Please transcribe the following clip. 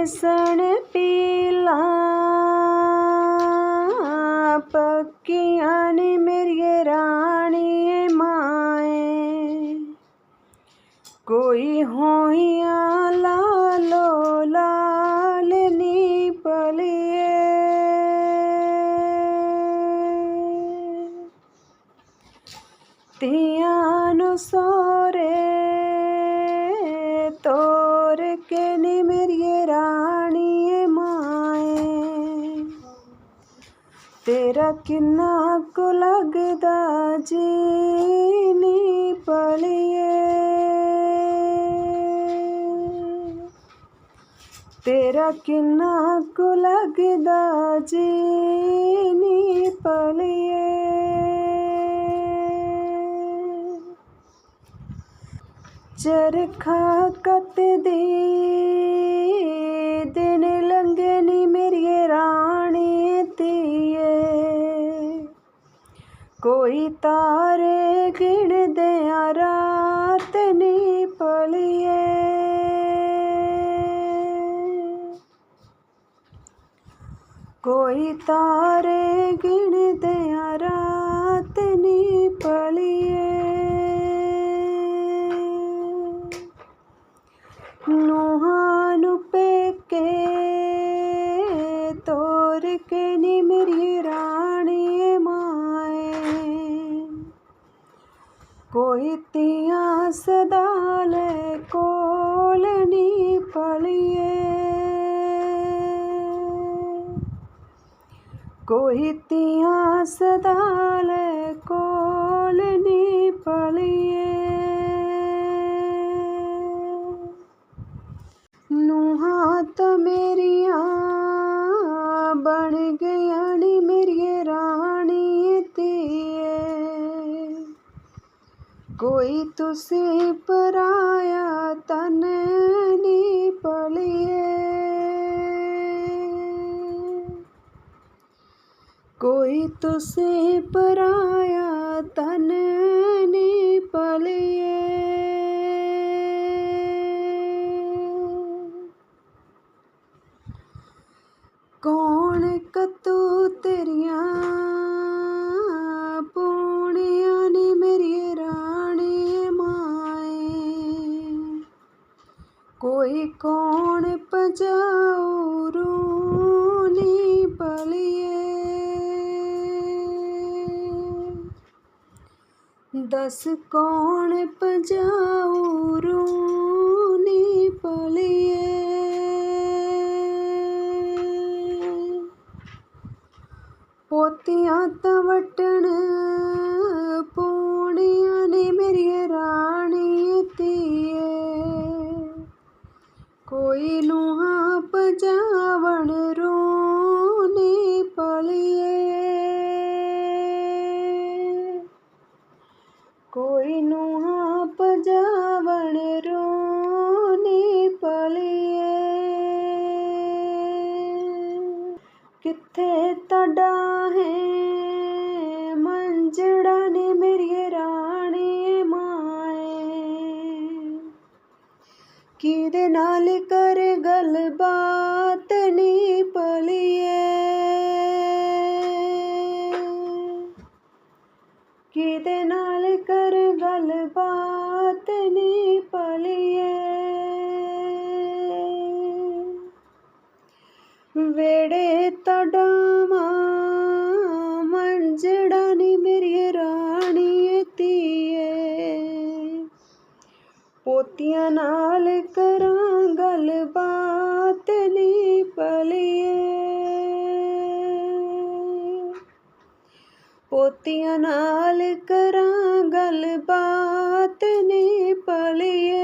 बेसन पीला पक्किया ने मेरी रानी माए। कोई होइया ਤੇਰਾ ਕਿੰਨਾ ਕੁ ਲੱਗਦਾ ਜੀ ਨੀ ਪਲੀਏ। ਤੇਰਾ ਕਿੰਨਾ ਕੁ ਲੱਗਦਾ ਜੀ ਨੀ ਪਲੀਏ। ਚਰਖਾ ਕੱਤਦੀ ਕੋਈ ਤਾਰੇ ਗਿਣਦਿਆਂ ਰਾਤ ਨੀ ਪਲੀਏ ਕੋਈ ਤਾਰੇ ਗਿਣਦਿਆਂ ਰਾਤ ਨੀ ਪਲੀਏ ਨੂਹਾਂ ਨੂੰ ਪੇਕੇ ਤੋਰ ਕੇ ਨੀ ਮੇਰੀ ਰਾਤ ਕੋਈ ਤੀਆਂ ਸਦਾ ਲੈ ਕੋਲ ਨੀ ਪਲੀਏ। ਕੋਈ ਤੀਆਂ ਸਦਾ ਲੈ ਕੋਲ ਨੀ ਪਲੀਏ। ਕੋਈ ਤੁਸੀਂ ਪਰਾਇਆ ਤਨ ਨੀ ਪਲੀਏ ਕੋਈ ਤੁਸੀਂ ਪਰਾਇਆ ਤਨ ਨੀ ਪਲੀਏ ਕੌਣ ਕੋਈ ਕੌਣ ਪਜਾਉ ਰੂਨੀ ਪਲੀਏ ਦਸ ਕੌਣ ਪਜਾਉ ਰੂਨੀ ਕੋਈ ਨੂੰਹਾਂ ਪਜਾਵਣ ਰੋਣੀ ਪਲੀਏ। ਕੋਈ ਨੂੰ ਨੂੰਹਾਂ ਪਜਾਵਣ ਰੋਣੀ ਪਲੀਏ। ਕਿੱਥੇ ਤੁਹਾਡਾ ਹੈ ਮੰਜੜਾ ਕਿਹਦੇ ਨਾਲ ਕਰ ਗੱਲਬਾਤ ਨੀ ਪਲੀਏ ਕਿਹਦੇ ਨਾਲ ਕਰ ਗੱਲਬਾਤ ਨੀ ਪਲੀਏ ਵੇੜੇ ਤੜਾਵਾ ਪੋਤੀਆਂ ਨਾਲ ਕਰਾਂ ਗੱਲਬਾਤ ਨੀ ਪਲੀਏ